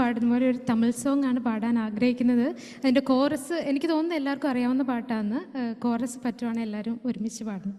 പാടുന്ന പോലെ ഒരു തമിഴ് സോങ് ആണ് പാടാൻ ആഗ്രഹിക്കുന്നത്. അതിന്റെ കോറസ് എനിക്ക് തോന്നുന്നു എല്ലാവർക്കും അറിയാവുന്ന പാട്ടാണ് കോറസ് പറ്റുവാണെങ്കിൽ എല്ലാവരും ഒരുമിച്ച് പാടണം.